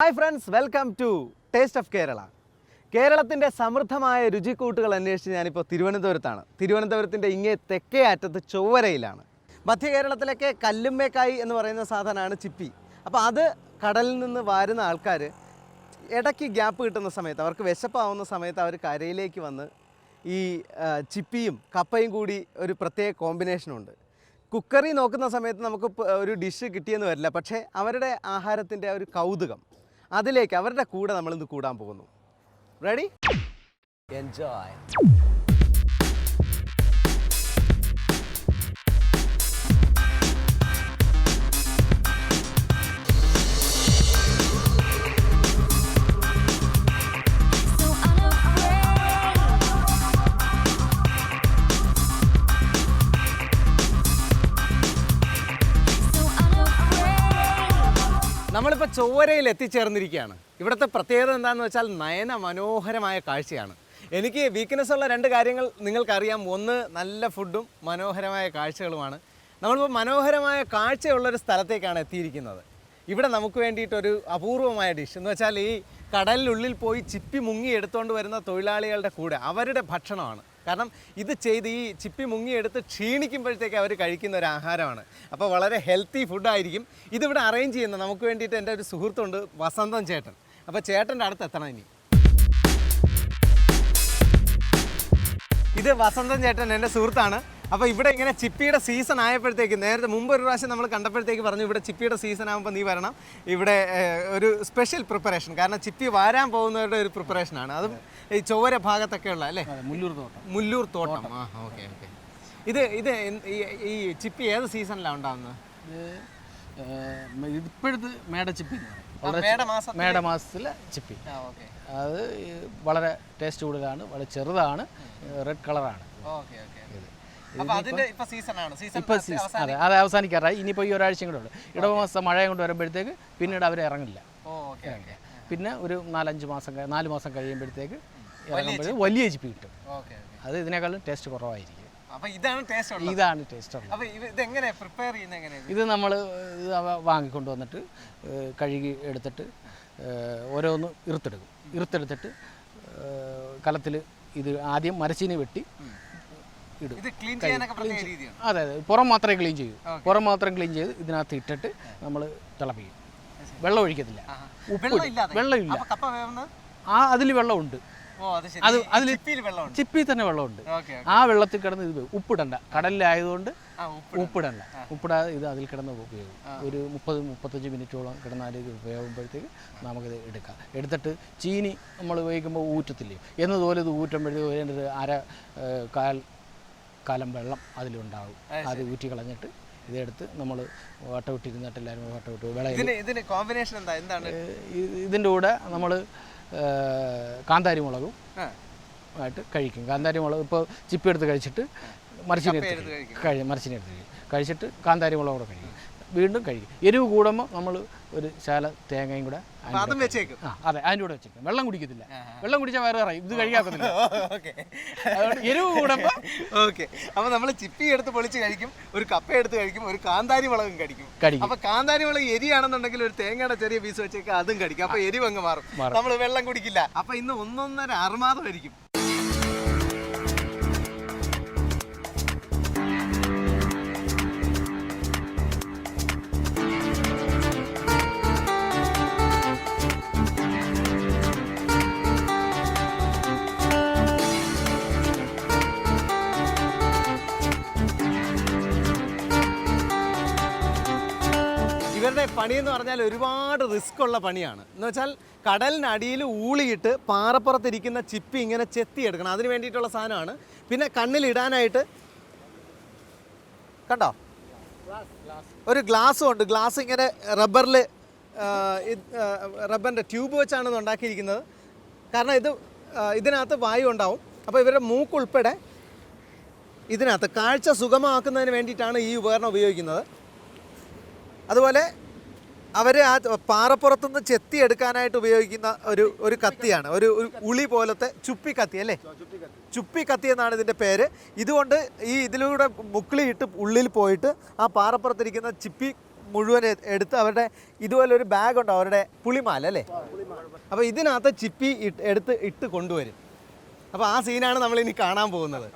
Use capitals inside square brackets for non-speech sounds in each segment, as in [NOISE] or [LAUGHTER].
Hi friends welcome to taste of Kerala. കേരളത്തിന്റെ സമൃദ്ധമായ രുചിക്കൂട്ടുകൾ അന്വേഷിച്ച് ഞാനിപ്പോൾ തിരുവനന്തപുരത്താണ്. തിരുവനന്തപുരത്തിന്റെ ഇങ്ങേ തെക്കേ അറ്റത്ത് ചൊവ്വരയിലാണ്. മധ്യ കേരളത്തിലൊക്കെ കല്ലുമ്മേക്കായി എന്ന് പറയുന്ന സാധനമാണ് ചിപ്പി. അപ്പോൾ അത് കടലിൽ നിന്ന് വാരുന്ന ആൾക്കാർ ഇടയ്ക്ക് ഗ്യാപ്പ് കിട്ടുന്ന സമയത്ത് അവർക്ക് വിശപ്പാവുന്ന സമയത്ത് അവർ കരയിലേക്ക് വന്ന് ഈ ചിപ്പിയും കപ്പയും കൂടി ഒരു പ്രത്യേക കോമ്പിനേഷനുണ്ട് കുക്കറി നോക്കുന്ന സമയത്ത് നമുക്ക് ഒരു ഡിഷ് കിട്ടിയെന്ന് വരില്ല. പക്ഷേ അവരുടെ ആഹാരത്തിന്റെ ഒരു കൗതുകം. അതിലേക്ക് അവരുടെ കൂടെ നമ്മളിന്ന് കൂടാൻ പോകുന്നു. റെഡി എൻജോയ് ചൊവ്വരയിൽ എത്തിച്ചേർന്നിരിക്കുകയാണ്. ഇവിടുത്തെ പ്രത്യേകത എന്താണെന്ന് വെച്ചാൽ നയന മനോഹരമായ കാഴ്ചയാണ്. എനിക്ക് വീക്ക്നെസ് ഉള്ള രണ്ട് കാര്യങ്ങൾ നിങ്ങൾക്കറിയാം. ഒന്ന് നല്ല ഫുഡും മനോഹരമായ കാഴ്ചകളുമാണ്. നമ്മളിപ്പോൾ മനോഹരമായ കാഴ്ചയുള്ളൊരു സ്ഥലത്തേക്കാണ് എത്തിയിരിക്കുന്നത്. ഇവിടെ നമുക്ക് വേണ്ടിയിട്ടൊരു അപൂർവമായ ഡിഷ് എന്ന് വെച്ചാൽ ഈ കടലിനുള്ളിൽ പോയി ചിപ്പി മുങ്ങി എടുത്തുകൊണ്ട് വരുന്ന തൊഴിലാളികളുടെ കൂടെ അവരുടെ ഭക്ഷണമാണ്. കാരണം ഇത് ചെയ്ത് ഈ ചിപ്പി മുങ്ങിയെടുത്ത് ക്ഷീണിക്കുമ്പോഴത്തേക്ക് അവർ കഴിക്കുന്ന ഒരു ആഹാരമാണ്. അപ്പോൾ വളരെ ഹെൽത്തി ഫുഡായിരിക്കും ഇതിവിടെ അറേഞ്ച് ചെയ്യുന്ന നമുക്ക് വേണ്ടിയിട്ട് എന്റെ ഒരു സുഹൃത്തുണ്ട് വസന്തം ചേട്ടൻ. അപ്പോൾ ചേട്ടന്റെ അടുത്ത് എത്തണം ഇനി. ഇത് വസന്തം ചേട്ടൻ എന്റെ സുഹൃത്താണ്. അപ്പോൾ ഇവിടെ ഇങ്ങനെ ചിപ്പിയുടെ സീസൺ ആയപ്പോഴത്തേക്ക് നേരത്തെ മുമ്പ് ഒരു പ്രാവശ്യം നമ്മൾ കണ്ടപ്പോഴത്തേക്ക് പറഞ്ഞു ഇവിടെ ചിപ്പിയുടെ സീസൺ ആകുമ്പോൾ നീ വരണം. ഇവിടെ ഒരു സ്പെഷ്യൽ പ്രിപ്പറേഷൻ കാരണം ചിപ്പി വാരാൻ പോകുന്നവരുടെ ഒരു പ്രിപ്പറേഷനാണ് അതും ഈ ചൊവ്വര ഭാഗത്തൊക്കെ ഉള്ള അല്ലേ? മുല്ലൂർ തോട്ടം. മുല്ലൂർ തോട്ടം. ആ ഓക്കെ ഓക്കെ. ഇത് ഇത് ഈ- ചിപ്പി ഏത് സീസണിലാണ് ഉണ്ടാകുന്നത് ഇപ്പോഴത്തെ മേടച്ചിപ്പി എന്ന് പറയും. മേടമാസത്തിൽ? മേടമാസത്തിലെ ചിപ്പി. അത് വളരെ ടേസ്റ്റ് കൂടുതലാണ് വളരെ ചെറുതാണ് റെഡ് കളറാണ്. അതെ അത് അവസാനിക്കാറായി. ഇനിയിപ്പോൾ ഈ ഒരാഴ്ച കൂടെ ഉള്ളു. ഇടവമാസം മഴ കൊണ്ട് വരുമ്പോഴത്തേക്ക് പിന്നീട് അവർ ഇറങ്ങില്ല. പിന്നെ ഒരു നാലഞ്ച് മാസം നാല് മാസം കഴിയുമ്പോഴത്തേക്ക് വലിയ ചിപ്പി. കിട്ടും ഓക്കെ അത് ഇതിനേക്കാളും ടേസ്റ്റ് കുറവായിരിക്കും. ഇതാണ് ടേസ്റ്റ് ഇതാണ് ടേസ്റ്റ് പ്രിപ്പയർ ഇത് നമ്മൾ വാങ്ങിക്കൊണ്ട് വന്നിട്ട് കഴുകി എടുത്തിട്ട് ഓരോന്ന് ഇറുത്തെടുക്കും. ഇറുത്തെടുത്തിട്ട് കലത്തിൽ ഇത് ആദ്യം മരച്ചീനി വെട്ടി ഇടും. അതെ അതെ. പുറം മാത്രമേ ക്ലീൻ ചെയ്യൂ. പുറം മാത്രം ക്ലീൻ ചെയ്ത് ഇതിനകത്ത് ഇട്ടിട്ട് നമ്മൾ തിളപ്പിക്കും. വെള്ളം ഒഴിക്കത്തില്ല. വെള്ളം ഇല്ലാതെ. വെള്ളമില്ല ആ അതിൽ വെള്ളമുണ്ട് അത് അതിൽ ചിപ്പിയിൽ തന്നെ വെള്ളമുണ്ട്. ആ വെള്ളത്തിൽ കിടന്ന് ഇത് ഉപ്പിടണ്ട. കടലിലായതുകൊണ്ട് ഉപ്പിടണ്ട. ഉപ്പിടാതെ ഇത് അതിൽ കിടന്ന് ഉപയോഗം. ഒരു മുപ്പത് മുപ്പത്തഞ്ച് മിനിറ്റോളം കിടന്നാൽ ഇത് ഉപയോഗപ്പെടുത്തേക്ക് നമുക്കിത് എടുക്കാം. എടുത്തിട്ട് ചീനി നമ്മൾ ഉപയോഗിക്കുമ്പോൾ ഊറ്റത്തില്ലേ? എന്നതുപോലെ ഇത് ഊറ്റുമ്പോഴത്തേക്ക് ഒരു അര കാൽ കാലം വെള്ളം അതിലുണ്ടാവും അത് ഊറ്റി കളഞ്ഞിട്ട് ഇതെടുത്ത് നമ്മൾ വട്ടവിട്ടിരുന്നിട്ട് എല്ലാവരും വട്ടവിട്ടു വിളയിൽ ഇതിന്റെ കൂടെ നമ്മൾ കാന്താരി മുളകും ആയിട്ട് കഴിക്കും. കാന്താരി മുളക് ഇപ്പോൾ ചിപ്പി എടുത്ത് കഴിച്ചിട്ട് മരച്ചിനി എടുത്ത് എടുത്ത് കഴിക്കും. കഴി മരച്ചിനി കഴിക്കും കഴിച്ചിട്ട് കാന്താരി മുളക് കൂടെ കഴിക്കും. വീണ്ടും കഴിക്കും. എരിവ് കൂടുമ്പോൾ നമ്മൾ ഒരു ശാല തേങ്ങയും കൂടെ അതും വെച്ചേക്കും? ആ അതെ അതിന്റെ കൂടെ വെച്ചേക്കും. വെള്ളം കുടിക്കത്തില്ല. വെള്ളം കുടിച്ചാൽ വേറെ പറയും ഇത് കഴിക്കാക്കത്തില്ല [LAUGHS] ഓക്കെ. അതുകൊണ്ട് എരിവ് കൂടുമ്പോൾ ഓക്കെ. അപ്പൊ നമ്മൾ ചിപ്പി എടുത്ത് പൊളിച്ച് കഴിക്കും ഒരു കപ്പ എടുത്ത് കഴിക്കും ഒരു കാന്താരി മുളകും കടിക്കും. കടിക്കും. അപ്പൊ കാന്താരി മുളക് എരിയാണെന്നുണ്ടെങ്കിൽ ഒരു തേങ്ങയുടെ ചെറിയ പീസ് വെച്ചേക്ക് അതും കടിക്കും. അപ്പൊ എരിവ് അങ്ങ് മാറും. നമ്മൾ വെള്ളം കുടിക്കില്ല. അപ്പൊ ഇന്ന് ഒന്നൊന്നര അറുമാദമായിരിക്കും പണി എന്ന് പറഞ്ഞാൽ ഒരുപാട് റിസ്ക് ഉള്ള പണിയാണ്. എന്ന് വെച്ചാൽ കടലിനടിയിൽ ഊളിയിട്ട് പാറപ്പുറത്തിരിക്കുന്ന ചിപ്പി ഇങ്ങനെ ചെത്തിയെടുക്കണം അതിന് വേണ്ടിയിട്ടുള്ള സാധനമാണ്. പിന്നെ കണ്ണിലിടാനായിട്ട് കണ്ടോ? ഒരു ഗ്ലാസ് ഉണ്ട്. ഗ്ലാസ് ഇങ്ങനെ റബ്ബറിൽ റബ്ബറിന്റെ ട്യൂബ് വെച്ചാണ് ഉണ്ടാക്കിയിരിക്കുന്നത്. കാരണം ഇത് ഇതിനകത്ത് വായു ഉണ്ടാവും. അപ്പോൾ ഇവരുടെ മൂക്കുൾപ്പെടെ ഇതിനകത്ത് കാഴ്ച സുഗമമാക്കുന്നതിന് വേണ്ടിയിട്ടാണ് ഈ ഉപകരണം ഉപയോഗിക്കുന്നത്. അതുപോലെ അവർ ആ പാറപ്പുറത്തുനിന്ന് ചെത്തി എടുക്കാനായിട്ട് ഉപയോഗിക്കുന്ന ഒരു ഒരു കത്തിയാണ്. ഒരു ഒരു ഉളി പോലത്തെ ചുപ്പി കത്തി അല്ലേ? ചുപ്പി കത്തി എന്നാണ് ഇതിന്റെ പേര്. ഇതുകൊണ്ട് ഈ ഇതിലൂടെ മുക്കിളിയിട്ട് ഉള്ളിൽ പോയിട്ട് ആ പാറപ്പുറത്തിരിക്കുന്ന ചിപ്പി മുഴുവൻ എടുത്ത് അവരുടെ ഇതുപോലെ ഒരു ബാഗ് ഉണ്ടോ? അവരുടെ പുളിമാല അല്ലേ? അപ്പോൾ ഇതിനകത്ത് ചിപ്പി എടുത്ത് ഇട്ട് കൊണ്ടുവരും. അപ്പോൾ ആ സീനാണ് നമ്മൾ ഇനി കാണാൻ പോകുന്നത്.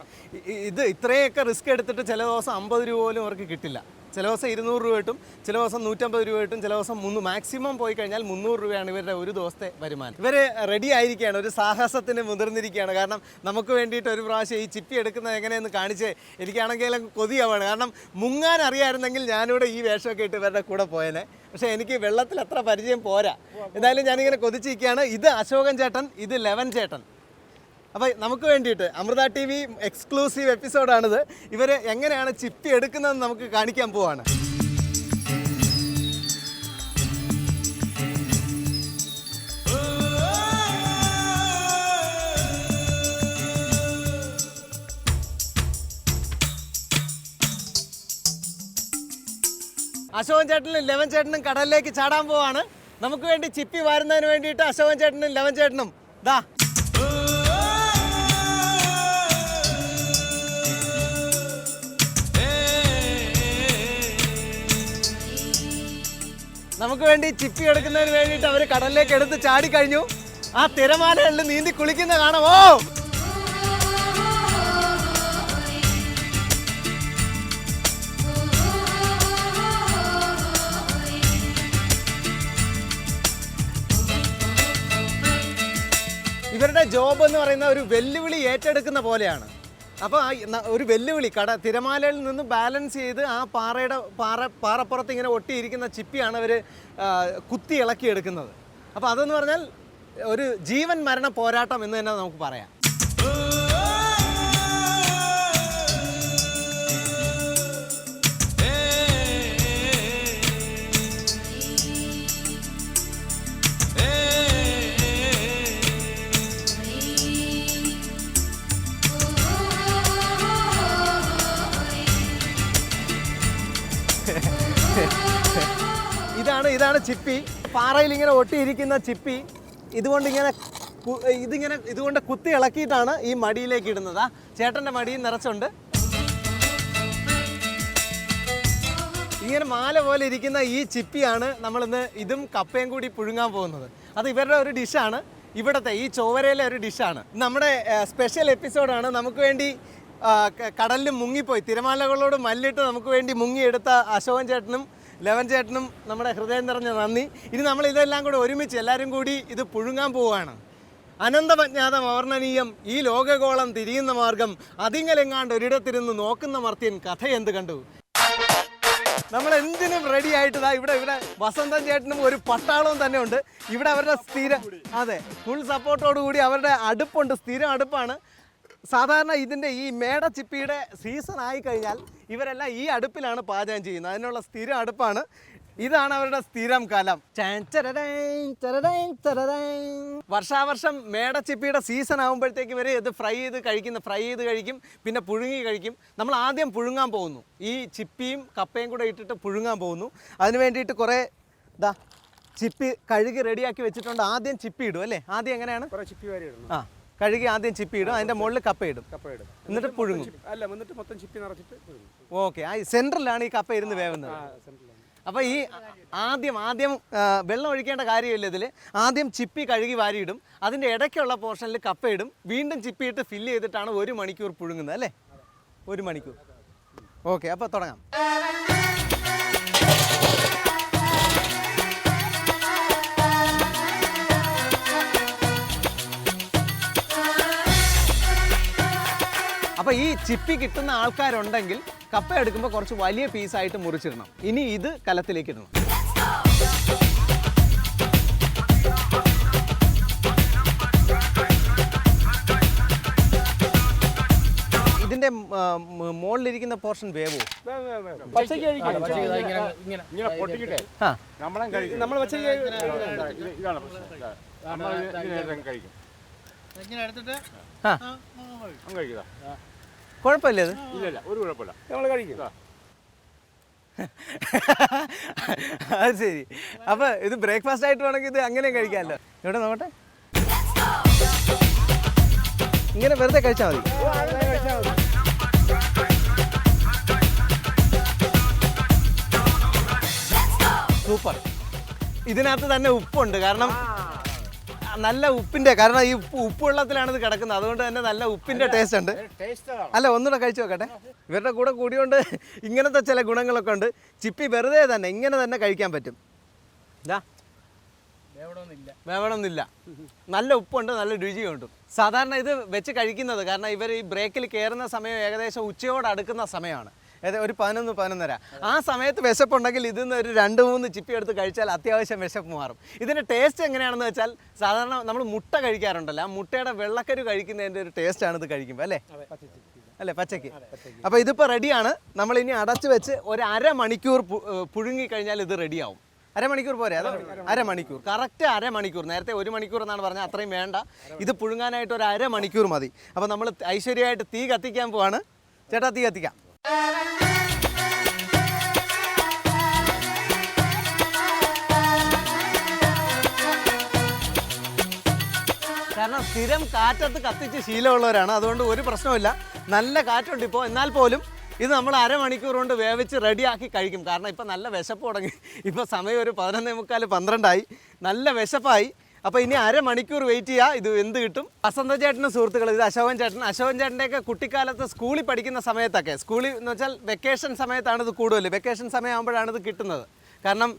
ഇത് ഇത്രയൊക്കെ റിസ്ക് എടുത്തിട്ട് ചില ദിവസം അമ്പത് രൂപ പോലും അവർക്ക് കിട്ടില്ല. ചില ദിവസം ഇരുന്നൂറ് രൂപ കിട്ടും ചില ദിവസം നൂറ്റമ്പത് രൂപ കിട്ടും ചില ദിവസം മുന്നൂ മാക്സിമം പോയി കഴിഞ്ഞാൽ മുന്നൂറ് രൂപയാണ് ഇവരുടെ ഒരു ദിവസത്തെ വരുമാനം. ഇവർ റെഡി ആയിരിക്കുകയാണ് ഒരു സാഹസത്തിന് മുതിർന്നിരിക്കുകയാണ്. കാരണം നമുക്ക് വേണ്ടിയിട്ട് ഒരു പ്രാവശ്യം ഈ ചിപ്പി എടുക്കുന്നത് എങ്ങനെയെന്ന് കാണിച്ച് എനിക്കാണെങ്കിൽ കൊതിയാവാണ്. കാരണം മുങ്ങാൻ അറിയാമായിരുന്നെങ്കിൽ ഞാനിവിടെ ഈ വേഷമൊക്കെ ഇട്ട് ഇവരുടെ കൂടെ പോയേനെ. പക്ഷേ എനിക്ക് വെള്ളത്തിൽ അത്ര പരിചയം പോരാ. എന്തായാലും ഞാനിങ്ങനെ കൊതിച്ചിരിക്കുകയാണ്. ഇത് അശോകൻ ചേട്ടൻ ഇത് ലെവൻ ചേട്ടൻ. അപ്പോൾ നമുക്ക് വേണ്ടിയിട്ട് അമൃത ടി വി എക്സ്ക്ലൂസീവ് എപ്പിസോഡാണിത്. ഇവർ എങ്ങനെയാണ് ചിപ്പി എടുക്കുന്നതെന്ന് നമുക്ക് കാണിക്കാൻ പോവാണ്. അശോകൻ ചേട്ടനും ലെവൻ ചേട്ടനും കടലിലേക്ക് ചാടാൻ പോവാണ്. നമുക്ക് വേണ്ടി ചിപ്പി വാരുന്നതിന് വേണ്ടിയിട്ട് അശോകൻ ചേട്ടനും ലെവൻ ചേട്ടനും ദാ നമുക്ക് വേണ്ടി ചിപ്പി എടുക്കുന്നതിന് വേണ്ടിയിട്ട് അവർ കടലിലേക്ക് എടുത്ത് ചാടിക്കഴിഞ്ഞു ആ തിരമാലകളിൽ നീന്തി കുളിക്കുന്ന കാണാമോ? ഇവരുടെ ജോബ് എന്ന് പറയുന്ന ഒരു വെല്ലുവിളി ഏറ്റെടുക്കുന്ന പോലെയാണ്. അപ്പോൾ ഒരു വെല്ലുവിളി കട തിരമാലയിൽ നിന്ന് ബാലൻസ് ചെയ്ത് ആ പാറയുടെ പാറ പാറപ്പുറത്ത് ഇങ്ങനെ ഒട്ടിയിരിക്കുന്ന ചിപ്പിയാണ് അവർ കുത്തി ഇളക്കിയെടുക്കുന്നത് അപ്പോൾ അതെന്ന് പറഞ്ഞാൽ ഒരു ജീവൻ മരണ പോരാട്ടം എന്ന് തന്നെ നമുക്ക് പറയാം. ചിപ്പി. പാറയിൽ ഇങ്ങനെ ഒട്ടിയിരിക്കുന്ന ചിപ്പി. ഇതുകൊണ്ട് ഇങ്ങനെ ഇതിങ്ങനെ ഇതുകൊണ്ട് കുത്തി ഇളക്കിയിട്ടാണ് ഈ മടിയിലേക്ക് ഇടുന്നത്. ചേട്ടന്റെ മടിയും നിറച്ചുണ്ട്. ഇങ്ങനെ മാല പോലെ ഇരിക്കുന്ന ഈ ചിപ്പിയാണ് നമ്മളിന്ന് ഇതും കപ്പയും കൂടി പുഴുങ്ങാൻ പോകുന്നത്. അത് ഇവരുടെ ഒരു ഡിഷാണ്. ഇവിടുത്തെ ഈ ചോവരയിലെ ഒരു ഡിഷാണ്. നമ്മുടെ സ്പെഷ്യൽ എപ്പിസോഡാണ്. നമുക്ക് വേണ്ടി കടലിൽ മുങ്ങിപ്പോയി. തിരമാലകളോട് മല്ലിട്ട് നമുക്ക് വേണ്ടി മുങ്ങിയെടുത്ത അശോകൻ ചേട്ടനും ലെവൻ ചേട്ടനും നമ്മുടെ ഹൃദയം നിറഞ്ഞ നന്ദി. ഇനി നമ്മൾ ഇതെല്ലാം കൂടി ഒരുമിച്ച് എല്ലാവരും കൂടി ഇത് പുഴുങ്ങാൻ പോവുകയാണ്. അനന്തപജ്ഞാതം അവർണനീയം ഈ ലോകഗോളം തിരിയുന്ന മാർഗം അതിങ്ങലെങ്ങാണ്ട് ഒരിടത്തിരുന്ന് നോക്കുന്ന മർത്യൻ കഥ എന്ത് കണ്ടു? നമ്മൾ എന്തിനും റെഡി ആയിട്ട് ദാ ഇവിടെ ഇവിടെ വസന്തൻ ചേട്ടനും ഒരു പട്ടാളവും തന്നെ ഉണ്ട്. ഇവിടെ അവരുടെ സ്ഥിരം അതെ ഫുൾ സപ്പോർട്ടോടുകൂടി അവരുടെ അടുപ്പുണ്ട്. സ്ഥിരം അടുപ്പാണ്. സാധാരണ ഇതിന്റെ ഈ മേട ചിപ്പിയുടെ സീസൺ ആയിക്കഴിഞ്ഞാൽ ഇവരെല്ലാം ഈ അടുപ്പിലാണ് പാചകം ചെയ്യുന്നത്. അതിനുള്ള സ്ഥിരം അടുപ്പാണ്. ഇതാണ് അവരുടെ സ്ഥിരം കലം. വർഷാവർഷം മേടച്ചിപ്പിയുടെ സീസൺ ആകുമ്പോഴത്തേക്ക് ഇവർ ഇത് ഫ്രൈ ചെയ്ത് കഴിക്കുന്ന ഫ്രൈ ചെയ്ത് കഴിക്കും പിന്നെ പുഴുങ്ങി കഴിക്കും. നമ്മൾ ആദ്യം പുഴുങ്ങാൻ പോകുന്നു. ഈ ചിപ്പിയും കപ്പയും കൂടെ ഇട്ടിട്ട് പുഴുങ്ങാൻ പോകുന്നു. അതിന് വേണ്ടിയിട്ട് കുറേ ഇതാ ചിപ്പി കഴുകി റെഡിയാക്കി വെച്ചിട്ടുണ്ട്. ആദ്യം ചിപ്പി ഇടും അല്ലേ? ആദ്യം എങ്ങനെയാണ്? കുറെ ചിപ്പി വരെ ഇടുന്നു ആ. കഴുകി ആദ്യം ചിപ്പി ഇടും അതിന്റെ മുകളിൽ കപ്പ ഇടും. എന്നിട്ട് പുഴുങ്ങും. അല്ല എന്നിട്ട് മൊത്തം ചിപ്പി നിറച്ചിട്ട്. ഓക്കെ ആ സെന്ററിലാണ് ഈ കപ്പ ഇരുന്ന് വേവുന്നത്. അപ്പൊ അപ്പോൾ ഈ ആദ്യം ആദ്യം വെള്ളം ഒഴിക്കേണ്ട കാര്യമില്ല ഇതിൽ ആദ്യം ചിപ്പി കഴുകി വാരിയിടും. അതിന്റെ ഇടയ്ക്കുള്ള പോർഷനിൽ കപ്പയിടും വീണ്ടും ചിപ്പിയിട്ട് ഫില്ല് ചെയ്തിട്ടാണ് ഒരു മണിക്കൂർ പുഴുങ്ങുന്നത് അല്ലേ? ഒരു മണിക്കൂർ. ഓക്കെ അപ്പോൾ തുടങ്ങാം. അപ്പോൾ ഈ ചിപ്പി കിട്ടുന്ന ആൾക്കാരുണ്ടെങ്കിൽ കപ്പ എടുക്കുമ്പോൾ കുറച്ച് വലിയ പീസായിട്ട് മുറിച്ചിടണം. ഇനി ഇത് കലത്തിലേക്ക് ഇടണം. ഇതിന്റെ മുകളിലിരിക്കുന്ന പോർഷൻ വേവോ? പച്ചയ്ക്ക് കഴിക്കാം. പച്ചയ്ക്ക് ഇങ്ങനെ ഇങ്ങനെ. ഇങ്ങനെ പൊട്ടിക്കട്ടെ? നമ്മളും കഴിക്കും. നമ്മൾ കഴിക്കും. കുഴപ്പമില്ല ഇല്ല ഒരു കുഴപ്പമില്ല. നമ്മൾ കഴിക്കും. [LAUGHS] അത് ശരി. അപ്പൊ ഇത് ബ്രേക്ക്ഫാസ്റ്റ് ആയിട്ട് വേണമെങ്കിൽ ഇത് അങ്ങനെ കഴിക്കാമല്ലോ. ഇവിടെ നോക്കട്ടെ. ഇങ്ങനെ വെറുതെ കഴിച്ചാൽ മതി. സൂപ്പർ. ഇതിനകത്ത് തന്നെ ഉപ്പുണ്ട്. കാരണം നല്ല ഉപ്പിന്റെ കാരണം ഈ ഉപ്പ് വെള്ളത്തിലാണ് ഇത് കിടക്കുന്നത്. അതുകൊണ്ട് തന്നെ നല്ല ഉപ്പിന്റെ ടേസ്റ്റ് ഉണ്ട്. അല്ല ഒന്നുകൂടെ കഴിച്ചു നോക്കട്ടെ. ഇവരുടെ കൂടെ കൂടിയോണ്ട് ഇങ്ങനത്തെ ചില ഗുണങ്ങളൊക്കെ ഉണ്ട്. ചിപ്പി വെറുതെ തന്നെ ഇങ്ങനെ തന്നെ കഴിക്കാൻ പറ്റും. ഇതാ വേവണമെന്നില്ല. നല്ല ഉപ്പുണ്ട് നല്ല രുചിയുണ്ട്. സാധാരണ ഇത് വെച്ച് കഴിക്കുന്നത് കാരണം ഇവർ ഈ ബ്രേക്കിൽ കയറുന്ന സമയം ഏകദേശം ഉച്ചയോട് അടുക്കുന്ന സമയമാണ്. ഒരു പതിനൊന്ന് പതിനൊന്നര. ആ സമയത്ത് വിശപ്പുണ്ടെങ്കിൽ ഇതിൽ നിന്ന് ഒരു രണ്ട് മൂന്ന് ചിപ്പി എടുത്ത് കഴിച്ചാൽ അത്യാവശ്യം വിശപ്പ് മാറും. ഇതിന്റെ ടേസ്റ്റ് എങ്ങനെയാണെന്ന് വെച്ചാൽ സാധാരണ നമ്മൾ മുട്ട കഴിക്കാറുണ്ടല്ലോ. ആ മുട്ടയുടെ വെള്ളക്കരു കഴിക്കുന്നതിന്റെ ഒരു ടേസ്റ്റ് ആണ് ഇത് കഴിക്കുമ്പോൾ അല്ലേ? അല്ലേ പച്ചയ്ക്ക് അപ്പോൾ ഇതിപ്പോൾ റെഡിയാണ് നമ്മൾ ഇനി അടച്ചു വെച്ച് ഒരു അരമണിക്കൂർ മണിക്കൂർ പുഴുങ്ങി കഴിഞ്ഞാൽ ഇത് റെഡിയാവും അരമണിക്കൂർ പോരെ? അതോ അരമണിക്കൂർ കറക്റ്റ് അരമണിക്കൂർ നേരത്തെ ഒരു മണിക്കൂർ എന്നാണ് പറഞ്ഞത്. അത്രയും വേണ്ട. ഇത് പുഴുങ്ങാനായിട്ട് ഒരു അരമണിക്കൂർ മതി. അപ്പോൾ നമ്മൾ ഐശ്വര്യമായിട്ട് തീ കത്തിക്കാൻ പോവാണ്. ചേട്ടാ തീ കത്തിക്കാം. കാരണം സ്ഥിരം കാറ്റത്ത് കത്തിച്ച് ശീലമുള്ളവരാണ്. അതുകൊണ്ട് ഒരു പ്രശ്നമില്ല നല്ല കാറ്റുണ്ട് ഇപ്പോൾ എന്നാൽ പോലും ഇത് നമ്മൾ അരമണിക്കൂർ കൊണ്ട് വേവിച്ച് റെഡിയാക്കി കഴിക്കും. കാരണം ഇപ്പം നല്ല വിശപ്പ് തുടങ്ങി. ഇപ്പോൾ സമയം ഒരു പതിനൊന്നേ മുക്കാൽ പന്ത്രണ്ടായി. നല്ല വിശപ്പായി. അപ്പോൾ ഇനി അരമണിക്കൂർ വെയിറ്റ് ചെയ്യുക ഇത് എന്ത് കിട്ടും? വസന്ത ചേട്ടനും സുഹൃത്തുക്കൾ ഇത് അശോകൻ ചേട്ടൻ അശോകൻ ചേട്ടന്റെയൊക്കെ കുട്ടിക്കാലത്ത് സ്കൂളിൽ പഠിക്കുന്ന സമയത്തൊക്കെ സ്കൂളിൽ എന്ന് വെച്ചാൽ വെക്കേഷൻ സമയത്താണ് ഇത് കൂടുതൽ. വെക്കേഷൻ സമയമാകുമ്പോഴാണ് ഇത് കിട്ടുന്നത്. കാരണം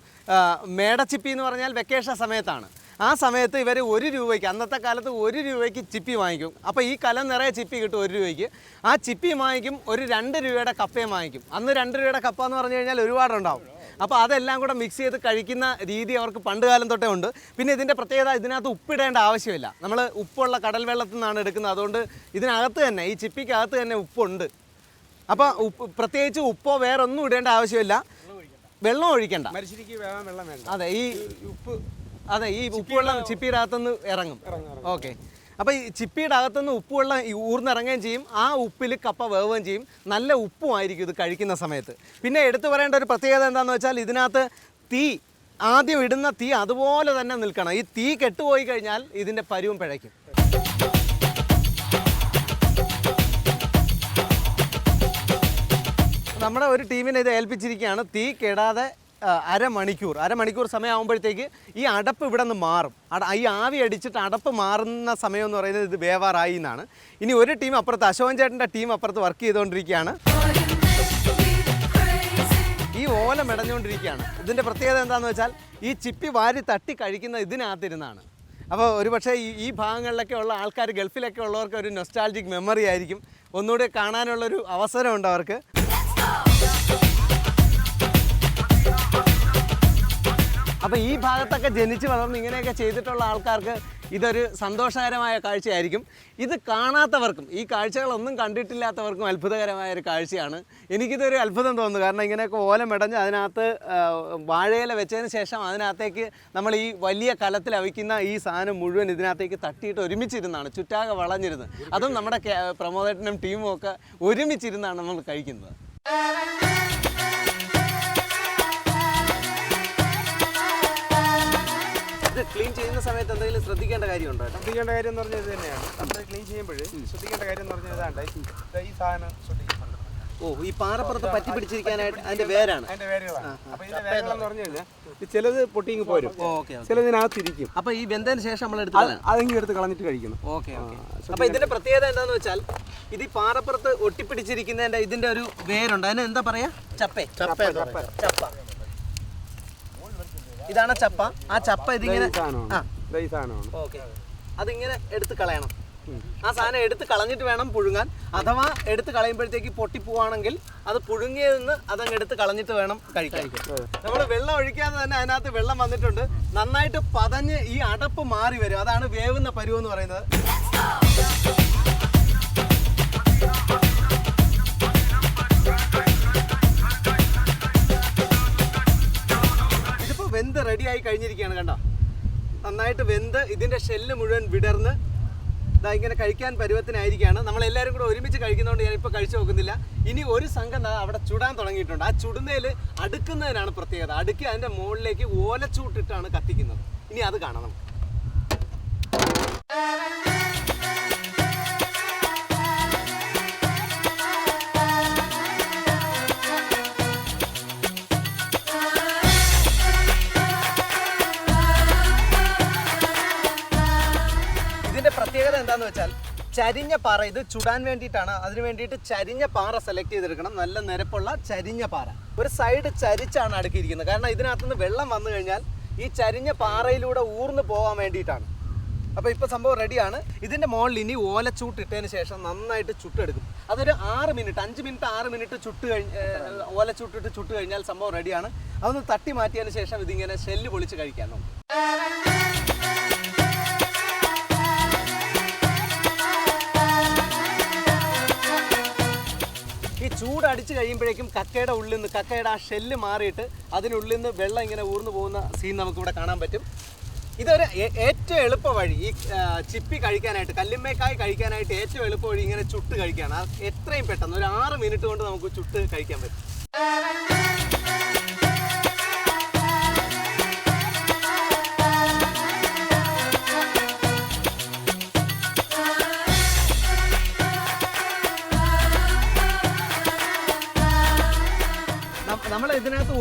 മേടച്ചിപ്പി എന്ന് പറഞ്ഞാൽ വെക്കേഷൻ സമയത്താണ്. ആ സമയത്ത് ഇവർ ഒരു രൂപയ്ക്ക് അന്നത്തെ കാലത്ത് ഒരു രൂപയ്ക്ക് ചിപ്പി വാങ്ങിക്കും. അപ്പോൾ ഈ കലം നിറയെ ചിപ്പി കിട്ടും ഒരു രൂപയ്ക്ക്. ആ ചിപ്പി വാങ്ങിക്കും ഒരു രണ്ട് രൂപയുടെ കപ്പയും വാങ്ങിക്കും. അന്ന് രണ്ട് രൂപയുടെ കപ്പ എന്ന് പറഞ്ഞു കഴിഞ്ഞാൽ ഒരുപാടുണ്ടാവും. അപ്പോൾ അതെല്ലാം കൂടെ മിക്സ് ചെയ്ത് കഴിക്കുന്ന രീതി അവർക്ക് പണ്ട് കാലം തൊട്ടേ ഉണ്ട്. പിന്നെ ഇതിന്റെ പ്രത്യേകത ഇതിനകത്ത് ഉപ്പിടേണ്ട ആവശ്യമില്ല. നമ്മൾ ഉപ്പുള്ള കടൽ വെള്ളത്തിൽ നിന്നാണ് എടുക്കുന്നത്. അതുകൊണ്ട് ഇതിനകത്ത് തന്നെ ഈ ചിപ്പിക്കകത്ത് തന്നെ ഉപ്പുണ്ട്. അപ്പോൾ ഉപ്പ് പ്രത്യേകിച്ച് ഉപ്പോ വേറെ ഒന്നും ഇടേണ്ട ആവശ്യമില്ല. വെള്ളം ഒഴിക്കണ്ട. അതെ ഈ ഉപ്പ് അതെ ഈ ഉപ്പുവെള്ളം ചിപ്പിയുടെ അകത്തുനിന്ന് ഇറങ്ങും. ഓക്കെ. അപ്പോൾ ഈ ചിപ്പിയുടെ അകത്തുനിന്ന് ഉപ്പുവെള്ളം ഈ ഊർന്നിറങ്ങുകയും ചെയ്യും. ആ ഉപ്പിൽ കപ്പ വേവുകയും ചെയ്യും. നല്ല ഉപ്പുമായിരിക്കും ഇത് കഴിക്കുന്ന സമയത്ത്. പിന്നെ എടുത്തു പറയേണ്ട ഒരു പ്രത്യേകത എന്താണെന്ന് വെച്ചാൽ ഇതിനകത്ത് തീ ആദ്യം ഇടുന്ന തീ അതുപോലെ തന്നെ നിൽക്കണം. ഈ തീ കെട്ടുപോയി കഴിഞ്ഞാൽ ഇതിന്റെ പരുവും പിഴയ്ക്കും. നമ്മുടെ ഒരു ടീമിനെ ഇത് ഏൽപ്പിച്ചിരിക്കുകയാണ്. തീ കെടാതെ അരമണിക്കൂർ. അരമണിക്കൂർ സമയമാകുമ്പോഴത്തേക്ക് ഈ അടപ്പ് ഇവിടെ നിന്ന് മാറും ഈ ആവി അടിച്ചിട്ട് അടപ്പ് മാറുന്ന സമയം എന്ന് പറയുന്നത് ഇത് വേവാറായി എന്നാണ്. ഇനി ഒരു ടീം അപ്പുറത്ത് അശോകൻ ചേട്ടന്റെ ടീം അപ്പുറത്ത് വർക്ക് ചെയ്തുകൊണ്ടിരിക്കുകയാണ്. ഈ ഓല മെടഞ്ഞുകൊണ്ടിരിക്കുകയാണ് ഇതിന്റെ പ്രത്യേകത എന്താണെന്ന് വെച്ചാൽ ഈ ചിപ്പി വാരി തട്ടി കഴിക്കുന്ന ഇതിനകത്തിരുന്നാണ്. അപ്പോൾ ഒരുപക്ഷെ ഈ ഈ ഭാഗങ്ങളിലൊക്കെ ഉള്ള ആൾക്കാർ ഗൾഫിലൊക്കെ ഉള്ളവർക്ക് ഒരു നൊസ്റ്റാൾജിക് മെമ്മറി ആയിരിക്കും. ഒന്നുകൂടി കാണാനുള്ളൊരു അവസരമുണ്ട് അവർക്ക്. അപ്പോൾ ഈ ഭാഗത്തൊക്കെ ജനിച്ചു വളർന്ന് ഇങ്ങനെയൊക്കെ ചെയ്തിട്ടുള്ള ആൾക്കാർക്ക് ഇതൊരു സന്തോഷകരമായ കാഴ്ചയായിരിക്കും. ഇത് കാണാത്തവർക്കും ഈ കാഴ്ചകളൊന്നും കണ്ടിട്ടില്ലാത്തവർക്കും അത്ഭുതകരമായ ഒരു കാഴ്ചയാണ്. എനിക്കിതൊരു അത്ഭുതം തോന്നുന്നു. കാരണം ഇങ്ങനെയൊക്കെ ഓല മെടഞ്ഞ് അതിനകത്ത് വാഴയില വെച്ചതിന് ശേഷം അതിനകത്തേക്ക് നമ്മൾ ഈ വലിയ കലത്തിൽ അവിക്കുന്ന ഈ സാധനം മുഴുവൻ ഇതിനകത്തേക്ക് തട്ടിയിട്ട് ഒരുമിച്ചിരുന്നാണ്. ചുറ്റാകെ വളഞ്ഞിരുന്നത് അതും നമ്മുടെ പ്രമോദേട്ടനും ടീമും ഒക്കെ ഒരുമിച്ചിരുന്നാണ് നമ്മൾ കഴിക്കുന്നത്. ഇത് ക്ലീൻ ചെയ്യുന്ന സമയത്ത് എന്തെങ്കിലും ശ്രദ്ധിക്കേണ്ട കാര്യമുണ്ടോ ഉണ്ടോ ശ്രദ്ധിക്കേണ്ട കാര്യം എന്ന് പറഞ്ഞാൽ ഇത് തന്നെയാണ് നമ്മൾ ക്ലീൻ ചെയ്യുമ്പോൾ ശ്രദ്ധിക്കേണ്ട കാര്യം എന്ന് പറഞ്ഞാൽ ഇതാണ്ട്. ഈ സാധനം ശ്രദ്ധിക്കുന്നുണ്ട് ഓ ഈ പാറപ്പുറത്ത് പറ്റി പിടിച്ചിരിക്കാനായിട്ട് അതിന്റെ വേരാണ്. അതിന്റെ വേരുകളാണ്. അപ്പൊ ഇതിന്റെ വേരുകളെന്ന് പറഞ്ഞു കഴിഞ്ഞാൽ ഇത് ചിലത് പൊട്ടിങ് പോരും. ചിലത് ചിലതിനകത്തിരിക്കും. അപ്പൊ ഈ വെന്തതിന് ശേഷം നമ്മൾ എടുത്ത് അതെങ്കിലും എടുത്ത് കളഞ്ഞിട്ട് കഴിക്കണം. ഓക്കെ അപ്പൊ ഇതിന്റെ പ്രത്യേകത എന്താന്ന് വെച്ചാൽ ഇത് ഈ പാറപ്പുറത്ത് ഒട്ടിപ്പിടിച്ചിരിക്കുന്നതിന്റെ ഇതിന്റെ ഒരു വേരുണ്ട്. അതിന് എന്താ പറയാ? ചപ്പേ. ചപ്പ. ഇതാണ് ചപ്പ. ആ ചപ്പ ഇതിങ്ങനെ ഓക്കെ. അതിങ്ങനെ എടുത്ത് കളയണം. ആ സാധനം എടുത്ത് കളഞ്ഞിട്ട് വേണം പുഴുങ്ങാൻ. അഥവാ എടുത്ത് കളയുമ്പോഴത്തേക്ക് പൊട്ടിപ്പോവാണെങ്കിൽ അത് പുഴുങ്ങിയതെന്ന് അതങ്ങ് എടുത്ത് കളഞ്ഞിട്ട് വേണം കഴിക്കാൻ. നമ്മൾ വെള്ളം ഒഴിക്കാതെ തന്നെ അതിനകത്ത് വെള്ളം വന്നിട്ടുണ്ട്. നന്നായിട്ട് പതഞ്ഞ് ഈ അടപ്പ് മാറി വരും. അതാണ് വേവുന്ന പരുവെന്ന് പറയുന്നത്. വെന്ത് റെഡിയായി കഴിഞ്ഞിരിക്കുകയാണ് കണ്ടോ? നന്നായിട്ട് വെന്ത് ഇതിന്റെ ഷെല്ല് മുഴുവൻ വിടർന്ന് ഇതാ ഇങ്ങനെ കഴിക്കാൻ പരുവത്തിനായിരിക്കുകയാണ്. നമ്മളെല്ലാവരും കൂടെ ഒരുമിച്ച് കഴിക്കുന്നതുകൊണ്ട് ഞാൻ ഇപ്പോൾ കഴിച്ചു നോക്കുന്നില്ല. ഇനി ഒരു സംഘം അവിടെ ചുടാൻ തുടങ്ങിയിട്ടുണ്ട്. ആ ചുടുന്നതിൽ അടുക്കുന്നതിനാണ് പ്രത്യേകത. അടുക്കി അതിന്റെ മുകളിലേക്ക് ഓലച്ചൂട്ടിട്ടാണ് കത്തിക്കുന്നത്. ഇനി അത് കാണാം നമുക്ക്. എന്താന്ന് വെച്ചാൽ ചരിഞ്ഞ പാറ ഇത് ചുടാൻ വേണ്ടിയിട്ടാണ്. അതിന് വേണ്ടിയിട്ട് ചരിഞ്ഞ പാറ സെലക്ട് ചെയ്തെടുക്കണം. നല്ല നിരപ്പുള്ള ചരിഞ്ഞ പാറ. ഒരു സൈഡ് ചരിച്ചാണ് അടുക്കിയിരിക്കുന്നത്. കാരണം ഇതിനകത്തുനിന്ന് വെള്ളം വന്നു കഴിഞ്ഞാൽ ഈ ചരിഞ്ഞ പാറയിലൂടെ ഊർന്നു പോകാൻ വേണ്ടിയിട്ടാണ്. അപ്പോൾ ഇപ്പോൾ സംഭവം റെഡിയാണ് ഇതിന്റെ മുകളിൽ ഇനി ഓലച്ചൂട്ട് ഇട്ടതിന് ശേഷം നന്നായിട്ട് ചുട്ടെടുക്കും. അതൊരു ആറ് മിനിറ്റ് അഞ്ച് മിനിറ്റ് ആറ് മിനിറ്റ് ചുട്ട് കഴിഞ്ഞ് ഓലച്ചൂട്ടിട്ട് ചുട്ട് കഴിഞ്ഞാൽ സംഭവം റെഡിയാണ് അതൊന്ന് തട്ടി മാറ്റിയതിന് ശേഷം ഇതിങ്ങനെ ഷെല്ല് പൊളിച്ച് കഴിക്കാൻ നമുക്ക്. ചൂടടിച്ച് കഴിയുമ്പോഴേക്കും കക്കയുടെ ഉള്ളിൽ നിന്ന് കക്കയുടെ ആ ഷെല്ല് മാറിയിട്ട് അതിനുള്ളിൽ നിന്ന് വെള്ളം ഇങ്ങനെ ഊർന്നു പോകുന്ന സീൻ നമുക്കിവിടെ കാണാൻ പറ്റും. ഇതൊരു ഏറ്റവും എളുപ്പ വഴി ഈ ചിപ്പി കഴിക്കാനായിട്ട് കല്ലുമ്മേക്കായി കഴിക്കാനായിട്ട് ഏറ്റവും എളുപ്പ വഴി ഇങ്ങനെ ചുട്ട് കഴിക്കാണ് എത്രയും പെട്ടെന്ന് ഒരു ആറ് മിനിറ്റ് കൊണ്ട് നമുക്ക് ചുട്ട് കഴിക്കാൻ പറ്റും.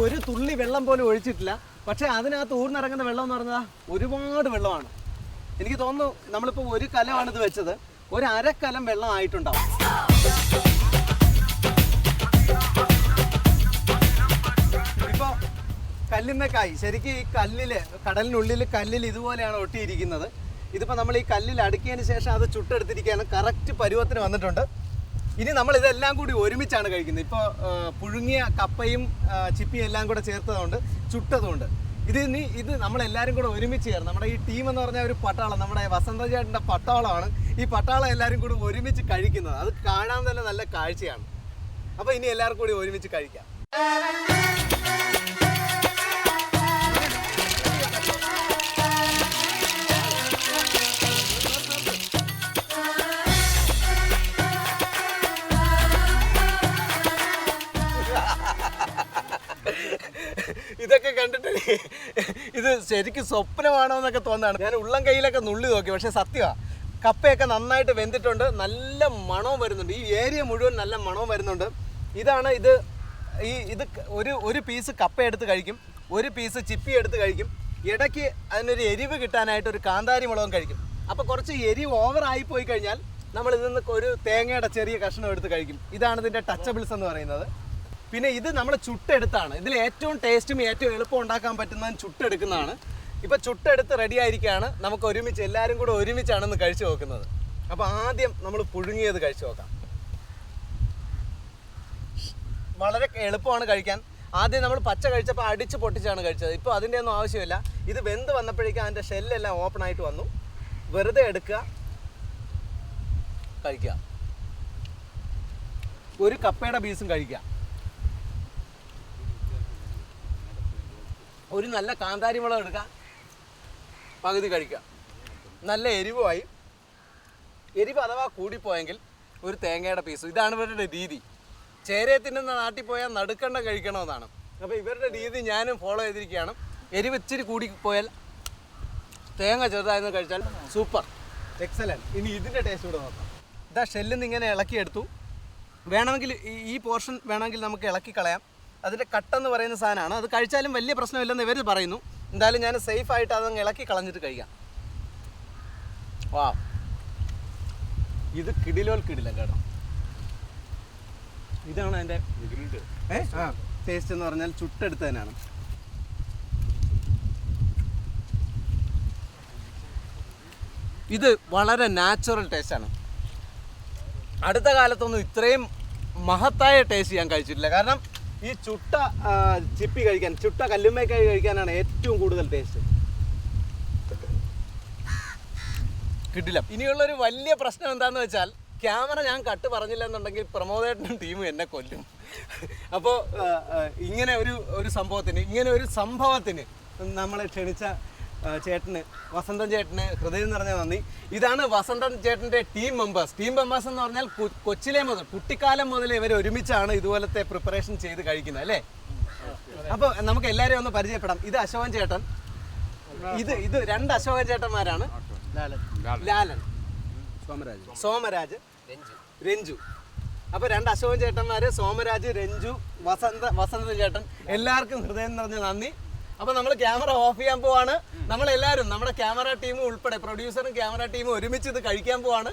ഒരു തുള്ളി വെള്ളം പോലും ഒഴിച്ചിട്ടില്ല. പക്ഷേ അതിനകത്ത് ഊർന്നിറങ്ങുന്ന വെള്ളം എന്ന് പറഞ്ഞാൽ ഒരുപാട് വെള്ളമാണ്. എനിക്ക് തോന്നുന്നു നമ്മളിപ്പോൾ ഒരു കലമാണ് ഇത് വെച്ചത്. ഒരു അരക്കലം വെള്ളം ആയിട്ടുണ്ടാവും. ഇപ്പോൾ കല്ലുമ്മക്കായി ശരിക്കും ഈ കല്ലിൽ കടലിനുള്ളിൽ കല്ലിൽ ഇതുപോലെയാണ് ഒട്ടിയിരിക്കുന്നത്. ഇതിപ്പോൾ നമ്മൾ ഈ കല്ലിൽ അടുക്കിയതിന് ശേഷം അത് ചുട്ടെടുത്തിരിക്കുകയാണ്. കറക്റ്റ് പരുവത്തിന് വന്നിട്ടുണ്ട്. ഇനി നമ്മൾ ഇതെല്ലാം കൂടി ഒരുമിച്ചാണ് കഴിക്കുന്നത്. ഇപ്പോൾ പുഴുങ്ങിയ കപ്പയും ചിപ്പിയും എല്ലാം കൂടെ ചേർത്തതുകൊണ്ട് ചുട്ടതുകൊണ്ട്. ഇത് ഇനി ഇത് നമ്മളെല്ലാവരും കൂടെ ഒരുമിച്ച് ചേർന്ന് നമ്മുടെ ഈ ടീം എന്ന് പറഞ്ഞ ഒരു പട്ടാളം. നമ്മുടെ വസന്ത ചേട്ടന്റെ പട്ടാളമാണ്. ഈ പട്ടാളം എല്ലാവരും കൂടി ഒരുമിച്ച് കഴിക്കുന്നത്. അത് കാണാൻ തന്നെ നല്ല കാഴ്ചയാണ്. അപ്പോൾ ഇനി എല്ലാവർക്കും കൂടി ഒരുമിച്ച് കഴിക്കാം. ശരിക്കും സ്വപ്നമാണോ എന്നൊക്കെ തോന്നാണ്. ഞാൻ ഉള്ളം കയ്യിലൊക്കെ നുള്ളി നോക്കി പക്ഷെ സത്യമാണ് കപ്പയൊക്കെ നന്നായിട്ട് വെന്തിട്ടുണ്ട്. നല്ല മണവും വരുന്നുണ്ട്. ഈ ഏരിയ മുഴുവൻ നല്ല മണവും വരുന്നുണ്ട്. ഇതാണ് ഇത് ഈ ഇത് ഒരു ഒരു പീസ് കപ്പ എടുത്ത് കഴിക്കും. ഒരു പീസ് ചിപ്പി എടുത്ത് കഴിക്കും. ഇടയ്ക്ക് അതിനൊരു എരിവ് കിട്ടാനായിട്ട് ഒരു കാന്താരി മുളകും കഴിക്കും. അപ്പോൾ കുറച്ച് എരിവ് ഓവർ ആയി പോയി കഴിഞ്ഞാൽ നമ്മൾ ഇതിൽ നിന്ന് ഒരു തേങ്ങയുടെ ചെറിയ കഷ്ണം എടുത്ത് കഴിക്കും. ഇതാണ് ഇതിന്റെ ടച്ചബിൾസ് എന്ന് പറയുന്നത്. പിന്നെ ഇത് നമ്മൾ ചുട്ടെടുത്താണ്. ഇതിൽ ഏറ്റവും ടേസ്റ്റും ഏറ്റവും എളുപ്പം ഉണ്ടാക്കാൻ പറ്റുന്നതും ചുട്ടെടുക്കുന്നതാണ്. ഇപ്പം ചുട്ടെടുത്ത് റെഡി ആയിരിക്കുകയാണ്. നമുക്ക് ഒരുമിച്ച് എല്ലാവരും കൂടെ ഒരുമിച്ചാണ് ഇന്ന് കഴിച്ചു നോക്കുന്നത്. അപ്പോൾ ആദ്യം നമ്മൾ പുഴുങ്ങിയത് കഴിച്ചു നോക്കാം. വളരെ എളുപ്പമാണ് കഴിക്കാൻ. ആദ്യം നമ്മൾ പച്ച കഴിച്ചപ്പോൾ അടിച്ച് പൊട്ടിച്ചാണ് കഴിച്ചത്. ഇപ്പോൾ അതിന്റെ ഒന്നും ആവശ്യമില്ല. ഇത് വെന്ത് വന്നപ്പോഴേക്കും അതിന്റെ ഷെല്ലെല്ലാം ഓപ്പൺ ആയിട്ട് വന്നു. വെറുതെ എടുക്കുക. കഴിക്കുക. ഒരു കപ്പയുടെ പീസും കഴിക്കുക. ഒരു നല്ല കാന്താരി മുളക് എടുക്കാം. പകുതി കഴിക്കാം നല്ല എരിവുമായി. എരിവ് അഥവാ കൂടിപ്പോയെങ്കിൽ ഒരു തേങ്ങയുടെ പീസ് ഇതാണ് ഇവരുടെ രീതി. ചേരയെ തിന്നുന്ന നാട്ടിൽ പോയാൽ നടുക്കണ്ട കഴിക്കണമെന്നാണ്. അപ്പോൾ ഇവരുടെ രീതി ഞാനും ഫോളോ ചെയ്തിരിക്കുകയാണ്. എരിവ് ഇച്ചിരി കൂടിപ്പോയാൽ പോയാൽ തേങ്ങ ചെറുതായിരുന്നു കഴിച്ചാൽ സൂപ്പർ എക്സലന്റ് ഇനി ഇതിന്റെ ടേസ്റ്റ് കൂടെ നോക്കാം. ഇതാ ഷെല്ലിൽ നിന്ന് ഇങ്ങനെ ഇളക്കിയെടുത്തു. വേണമെങ്കിൽ ഈ പോർഷൻ വേണമെങ്കിൽ നമുക്ക് ഇളക്കി കളയാം. അതിന്റെ കട്ടെന്ന് പറയുന്ന സാധനമാണ്. അത് കഴിച്ചാലും വലിയ പ്രശ്നമില്ലെന്ന് ഇവർ പറയുന്നു. എന്തായാലും ഞാൻ സേഫ് ആയിട്ട് അതങ്ങ് ഇളക്കി കളഞ്ഞിട്ട് കഴിക്കാം. വാ ഇത് കിടിലോൽ കിടില കേട്ടോ. ഇതാണ് അതിന്റെ ടേസ്റ്റ് എന്ന് പറഞ്ഞാൽ ചുട്ടെടുത്തതിനാണ് ഇത് വളരെ നാച്ചുറൽ ടേസ്റ്റാണ് അടുത്ത കാലത്തൊന്നും ഇത്രയും മഹത്തായ ടേസ്റ്റ് ഞാൻ കഴിച്ചിട്ടില്ല. കാരണം ഈ ചുട്ട ചിപ്പി കഴിക്കാൻ ചുട്ട കല്ലുമ്മേക്കായി കഴിക്കാനാണ് ഏറ്റവും കൂടുതൽ ടേസ്റ്റ് കിട്ടില്ല. ഇനിയുള്ള ഒരു വലിയ പ്രശ്നം എന്താന്ന് വെച്ചാൽ ക്യാമറ ഞാൻ കട്ട് പറഞ്ഞില്ല എന്നുണ്ടെങ്കിൽ പ്രമോദേട്ടനും ടീമും എന്നെ കൊല്ലും. അപ്പോൾ ഇങ്ങനെ ഒരു ഒരു സംഭവത്തിന് ഇങ്ങനെ ഒരു സംഭവത്തിന് നമ്മളെ ക്ഷണിച്ച ചേട്ടന് വസന്തൻ ചേട്ടന് ഹൃദയം നിറഞ്ഞ നന്ദി. ഇതാണ് വസന്തൻ ചേട്ടന്റെ ടീം മെമ്പേഴ്സ് ടീം മെമ്പേഴ്സ് എന്ന് പറഞ്ഞാൽ കു- കൊച്ചിലെ മുതൽ കുട്ടിക്കാലം മുതൽ ഇവർ ഒരുമിച്ചാണ് ഇതുപോലത്തെ പ്രിപ്പറേഷൻ ചെയ്ത് കഴിക്കുന്നത് അല്ലേ? അപ്പോൾ നമുക്ക് എല്ലാവരെയും ഒന്ന് പരിചയപ്പെടാം. ഇത് അശോകൻ ചേട്ടൻ. ഇത് ഇത് രണ്ട് അശോകൻ ചേട്ടന്മാരാണ്. ലാലൻ. സോമരാജ്. സോമരാജ്. രഞ്ജു. അപ്പൊ രണ്ട് അശോകൻ ചേട്ടന്മാര് സോമരാജ് രഞ്ജു വസന്ത വസന്ത ചേട്ടൻ. എല്ലാവർക്കും ഹൃദയം നിറഞ്ഞ നന്ദി. അപ്പോൾ നമ്മൾ ക്യാമറ ഓഫ് ചെയ്യാൻ പോവാണ്. നമ്മളെല്ലാരും നമ്മുടെ ക്യാമറ ടീമും ഉൾപ്പെടെ പ്രൊഡ്യൂസറും ക്യാമറ ടീമും ഒരുമിച്ച് ഇത് കഴിക്കാൻ പോവാണ്.